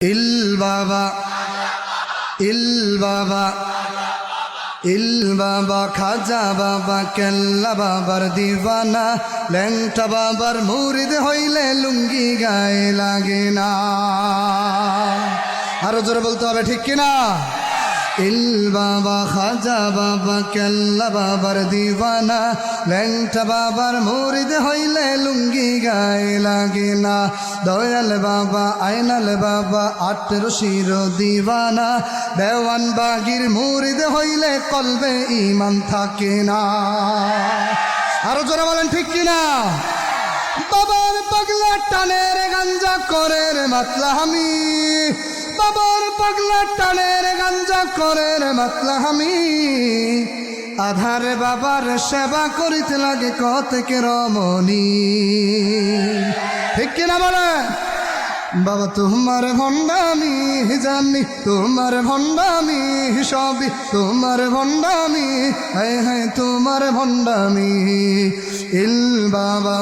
ইল বাবা ইল বাবা ইল বাবা, খাজা বাবা, কেল্লা বাবার দিবানা ল্যাংটা বাবার মুরিদ হইলে লুঙ্গি গায়ে লাগে না। আরও জোরে বলতে হবে, ঠিক কিনা? ইল বাবা খাজা বাবা কেল্লা বাবার দিবানা ল্যাংটা বাবার মুরিদ হইলে লুঙ্গি গায়ে লাগে না দয়াল বাবা, আইনাল বাবা আটেরো শির দিবানা, দেওয়ান বাগির মুরিদ হইলে কলবে ইমান থাকে না আরও জোরে বলেন, ঠিক কিনা? বাবার পাগলা টানের গাঞ্জা করে মাতলা আমি বাবার পাগলা টানের গাঞ্জা করে রে মাতলা আমি আধারে বাবার সেবা করিতে লাগে কতকে রমণী। ঠিক কিনা বলে? বাবা তোমার ভণ্ডামি, জানি তোমার ভণ্ডামি, সবই তোমার ভণ্ডামি। হ্যাঁ হ্যাঁ তোমার ভণ্ডামি। ইল বাবা।